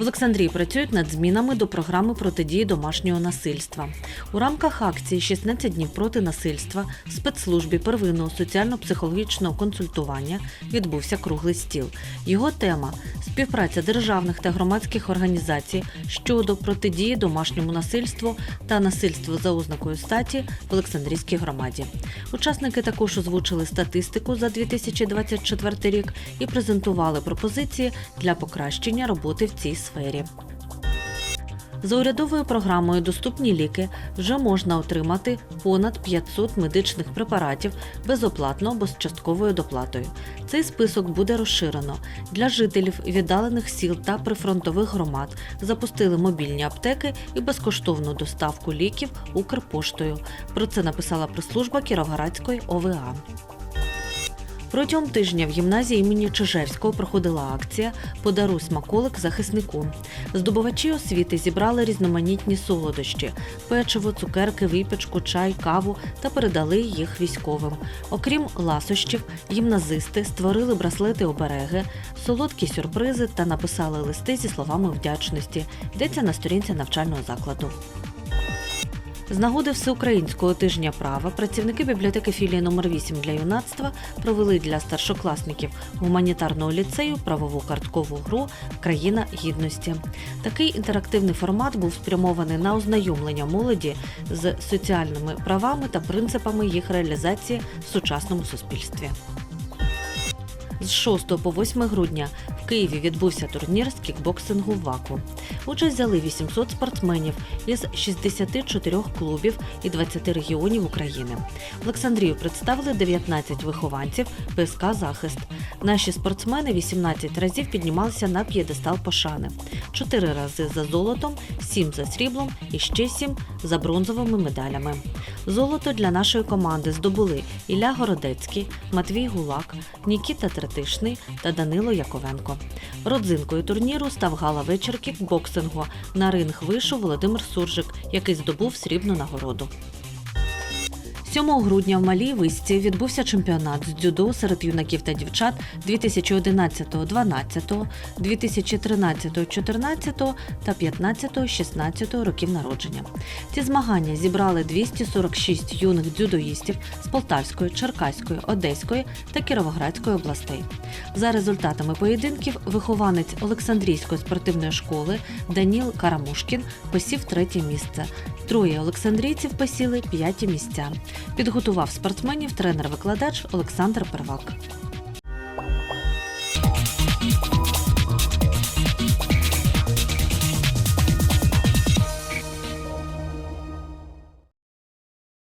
Олександрії працюють над змінами до програми протидії домашнього насильства. У рамках акції «16 днів проти насильства в спецслужбі первинного соціально-психологічного консультування відбувся круглий стіл. Його тема співпраця державних та громадських організацій щодо протидії домашньому насильству та насильству за ознакою статі в Олександрійській громаді. Учасники також озвучили статистику за 2024 рік і презентували пропозиції для покращення роботи в цій сфері. За урядовою програмою Доступні ліки вже можна отримати понад 500 медичних препаратів безоплатно або з частковою доплатою. Цей список буде розширено. Для жителів віддалених сіл та прифронтових громад запустили мобільні аптеки і безкоштовну доставку ліків Укрпоштою. Про це написала прес-служба Кіровоградської ОВА. Протягом тижня в гімназії імені Чижевського проходила акція Подаруй смаколик захиснику. Здобувачі освіти зібрали різноманітні солодощі: печиво, цукерки, випічку, чай, каву та передали їх військовим. Окрім ласощів, гімназисти створили браслети обереги, солодкі сюрпризи та написали листи зі словами вдячності. Йдеться на сторінці навчального закладу. З нагоди всеукраїнського тижня права працівники бібліотеки філії номер 8 для юнацтва провели для старшокласників гуманітарного ліцею правову карткову гру Країна гідності. Такий інтерактивний формат був спрямований на ознайомлення молоді з соціальними правами та принципами їх реалізації в сучасному суспільстві. З 6 по 8 грудня Києві відбувся турнір з кікбоксингу ВАКу. Участь взяли 800 спортсменів із 64 клубів і 20 регіонів України. В Олександрію представили 19 вихованців ПСК Захист. Наші спортсмени 18 разів піднімалися на п'єдестал пошани, 4 рази за золотом, 7 за сріблом і ще 7 за бронзовими медалями. Золото для нашої команди здобули Ілля Городецький, Матвій Гулак, Нікіта Третишний та Данило Яковенко. Родзинкою турніру став гала вечір кікбоксингу. На ринг вийшов Володимир Суржик, який здобув срібну нагороду. 7 грудня в Малій Висці відбувся чемпіонат з дзюдо серед юнаків та дівчат 2011-12, 2013-14 та 15-16 років народження. Ці змагання зібрали 246 юних дзюдоїстів з Полтавської, Черкаської, Одеської та Кіровоградської областей. За результатами поєдинків вихованець Олександрійської спортивної школи Даніл Карамушкін посів третє місце. Троє олександрійців посіли п'яті місця. Підготував спортсменів тренер-викладач Олександр Первак.